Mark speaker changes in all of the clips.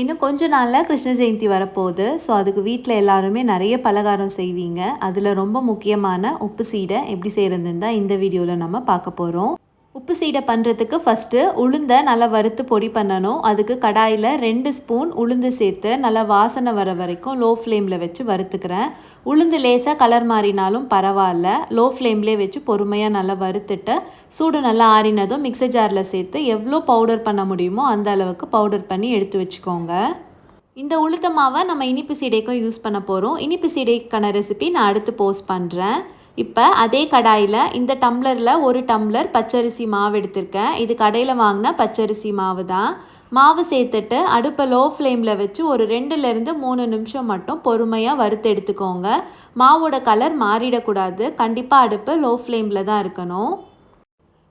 Speaker 1: இன்னும் கொஞ்ச நாளில் கிருஷ்ண ஜெயந்தி வரப்போகுது. ஸோ அதுக்கு வீட்டில் எல்லாருமே நிறைய பலகாரம் செய்வீங்க. அதில் ரொம்ப முக்கியமான உப்பு சீடை எப்படி செய்கிறதுன்னு தான் இந்த வீடியோவில் நம்ம பார்க்க போகிறோம் உப்பு சீடை பண்ணுறதுக்கு ஃபஸ்ட்டு உளுந்தை நல்லா வறுத்து பொடி பண்ணணும். அதுக்கு கடாயில் ரெண்டு ஸ்பூன் உளுந்து சேர்த்து நல்லா வாசனை வர வரைக்கும் லோ ஃப்ளேமில் வச்சு வறுத்துக்கிறேன். உளுந்து லேசாக கலர் மாறினாலும் பரவாயில்ல. லோ ஃப்ளேம்லேயே வச்சு பொறுமையாக நல்லா வறுத்துட்டு சூடு நல்லா ஆறினதும் மிக்சர் ஜாரில் சேர்த்து எவ்வளோ பவுடர் பண்ண முடியுமோ அந்த அளவுக்கு பவுடர் பண்ணி எடுத்து வச்சுக்கோங்க. இந்த உளுத்த மாவை நம்ம இனிப்பு சீடைக்கும் யூஸ் பண்ண போகிறோம் இனிப்பு சீடைக்கான ரெசிபி நான் அடுத்து போஸ்ட் பண்ணுறேன் இப்போ அதே கடாயில் இந்த டம்ளரில் ஒரு டம்ளர் பச்சரிசி மாவு எடுத்திருக்கேன். இது கடையில் வாங்கின பச்சரிசி மாவு தான். மாவு சேர்த்துட்டு அடுப்பை லோ ஃப்ளேமில் வச்சு ஒரு ரெண்டுலேருந்து மூணு நிமிஷம் மட்டும் பொறுமையாக வறுத்து எடுத்துக்கோங்க. மாவோட கலர் மாறிடக்கூடாது. கண்டிப்பாக அடுப்பு லோ ஃப்ளேமில் தான் இருக்கணும்.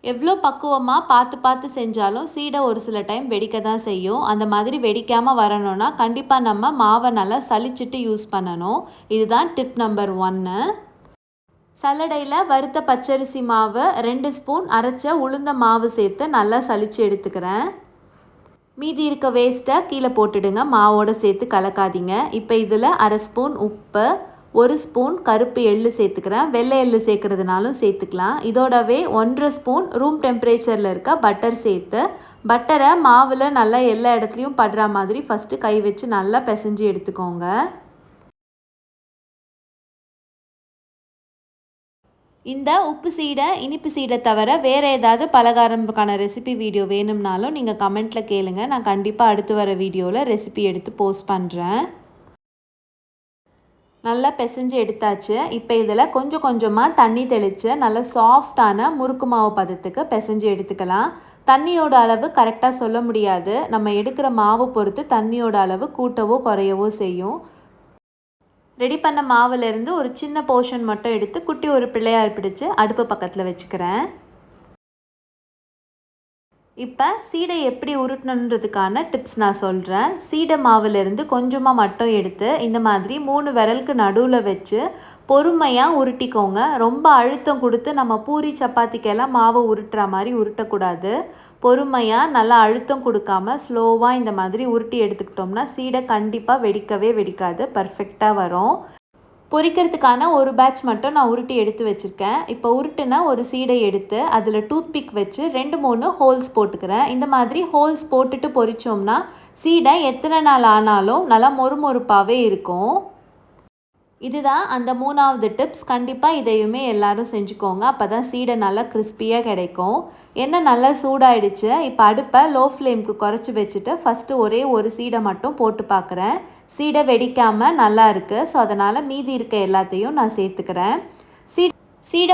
Speaker 1: எவ்வளோ பக்குவமாக பார்த்து பார்த்து செஞ்சாலும் சீடை ஒரு சில டைம் வெடிக்க தான் செய்யும். அந்த மாதிரி வெடிக்காமல் வரணும்னா கண்டிப்பாக நம்ம மாவை நல்லா சளிச்சிட்டு யூஸ் பண்ணணும். இதுதான் டிப் நம்பர் ஒன்று சல்லடையில் வறுத்த பச்சரிசி மாவு ரெண்டு ஸ்பூன் அரைச்ச உளுந்த மாவு சேர்த்து நல்லா சளிச்சு எடுத்துக்கிறேன். மீதி இருக்க வேஸ்ட்டை கீழே போட்டுடுங்க. மாவோடு சேர்த்து கலக்காதீங்க. இப்போ இதில் அரை ஸ்பூன் உப்பு ஒரு ஸ்பூன் கருப்பு எள்ளு சேர்த்துக்கிறேன். வெள்ளை எள்ளு சேர்க்குறதுனாலும் சேர்த்துக்கலாம். இதோடவே ஒன்றரை ஸ்பூன் ரூம் டெம்பரேச்சரில் இருக்க பட்டர் சேர்த்து பட்டரை மாவில் நல்லா எல்லா இடத்துலையும் படுற மாதிரி ஃபஸ்ட்டு கை வச்சு நல்லா பிசைஞ்சு எடுத்துக்கோங்க. இந்த உப்பு சீடை இனிப்பு சீடை தவிர வேறு ஏதாவது பலகாரம்க்கான ரெசிபி வீடியோ வேணும்னாலும் நீங்கள் கமெண்ட்டில் கேளுங்க. நான் கண்டிப்பாக அடுத்து வர வீடியோவில் ரெசிபி எடுத்து போஸ்ட் பண்ணுறேன் நல்லா பிசைஞ்சு எடுத்தாச்சு. இப்போ இதில் கொஞ்சம் கொஞ்சமாக தண்ணி தெளித்து நல்லா சாஃப்டான முறுக்கு மாவு பதத்துக்கு பிசைஞ்சு எடுத்துக்கலாம். தண்ணியோட அளவு கரெக்டாக சொல்ல முடியாது. நம்ம எடுக்கிற மாவு பொறுத்து தண்ணியோட அளவு கூட்டவோ குறையவோ செய்யும். ரெடி பண்ண மாவுலேருந்து ஒரு சின்ன போர்ஷன் மட்டும் எடுத்து குட்டி ஒரு பிள்ளையார் பிடிச்சி அடுப்பு பக்கத்தில் வச்சுக்கிறேன். இப்போ சீடை எப்படி உருட்டணுன்றதுக்கான டிப்ஸ் நான் சொல்கிறேன் சீடை மாவுலேருந்து கொஞ்சமாக மட்டும் எடுத்து இந்த மாதிரி மூணு விரலுக்கு நடுவில் வச்சு பொறுமையாக உருட்டிக்கோங்க. ரொம்ப அழுத்தம் கொடுத்து நம்ம பூரி சப்பாத்திக்கெல்லாம் மாவை உருட்டுற மாதிரி உருட்டக்கூடாது. பொறுமையாக நல்லா அழுத்தம் கொடுக்காம ஸ்லோவாக இந்த மாதிரி உருட்டி எடுத்துக்கிட்டோம்னா சீடை கண்டிப்பாக வெடிக்கவே வெடிக்காது. பர்ஃபெக்டாக வரும். பொரிக்கிறதுக்கான ஒரு பேட்ச் மட்டும் நான் உருட்டி எடுத்து வச்சுருக்கேன். இப்போ உருட்டுனா ஒரு சீடை எடுத்து அதில் டூத்பிக் வச்சு ரெண்டு மூணு ஹோல்ஸ் போட்டுக்கிறேன். இந்த மாதிரி ஹோல்ஸ் போட்டுட்டு பொரித்தோம்னா சீடை எத்தனை நாள் ஆனாலும் நல்லா மொறுமொறுப்பாகவே இருக்கும். இதுதான் அந்த மூணாவது டிப்ஸ் கண்டிப்பாக இதையுமே எல்லாரும் செஞ்சுக்கோங்க. அப்போ தான் சீடை நல்லா கிறிஸ்பியாக கிடைக்கும். எண்ணெய் நல்லா சூடாயிடுச்சு. இப்போ அடுப்பை லோ ஃப்ளேம்க்கு குறைச்சி வச்சுட்டு ஃபஸ்ட்டு ஒரே ஒரு சீடை மட்டும் போட்டு பார்க்குறேன் சீடை வெடிக்காமல் நல்லா இருக்குது ஸோ அதனால் மீதி இருக்க எல்லாத்தையும் நான் சேர்த்துக்கிறேன். சீட் சீடை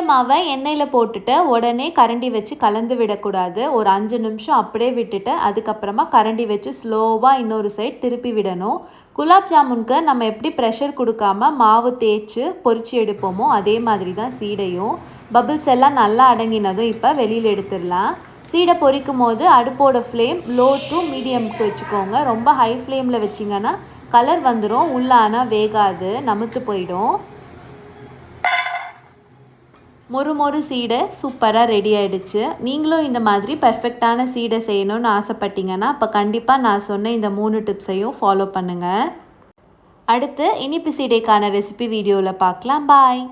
Speaker 1: மாவை எண்ணெயில் போட்டுட்டு உடனே கரண்டி வச்சு கலந்து விடக்கூடாது. ஒரு அஞ்சு நிமிஷம் அப்படியே விட்டுட்டு அதுக்கப்புறமா கரண்டி வச்சு ஸ்லோவாக இன்னொரு சைட் திருப்பி விடணும். குலாப் ஜாமுனுக்கு நம்ம எப்படி ப்ரெஷர் கொடுக்காம மாவு தேய்ச்சி பொறிச்சு எடுப்போமோ அதே மாதிரி தான் சீடையும். பபிள்ஸ் எல்லாம் நல்லா அடங்கினதும் இப்போ வெளியில் எடுத்துடலாம். சீடை பொரிக்கும் போது அடுப்போட ஃப்ளேம் லோ டு மீடியம்க்கு வச்சுக்கோங்க. ரொம்ப ஹை ஃப்ளேமில் வச்சிங்கன்னா கலர் வந்துடும் உள்ள ஆனால் வேகாது. நமுத்து போயிடும். மொறு மொறு சீடை சூப்பராக ரெடி ஆகிடுச்சு நீங்களும் இந்த மாதிரி பர்ஃபெக்டான சீடை செய்யணும்னு ஆசைப்பட்டீங்கன்னா அப்போ கண்டிப்பாக நான் சொன்ன இந்த மூணு டிப்ஸையும் ஃபாலோ பண்ணுங்கள் அடுத்து இனிப்பு சீடைக்கான ரெசிபி வீடியோவில் பார்க்கலாம். பாய்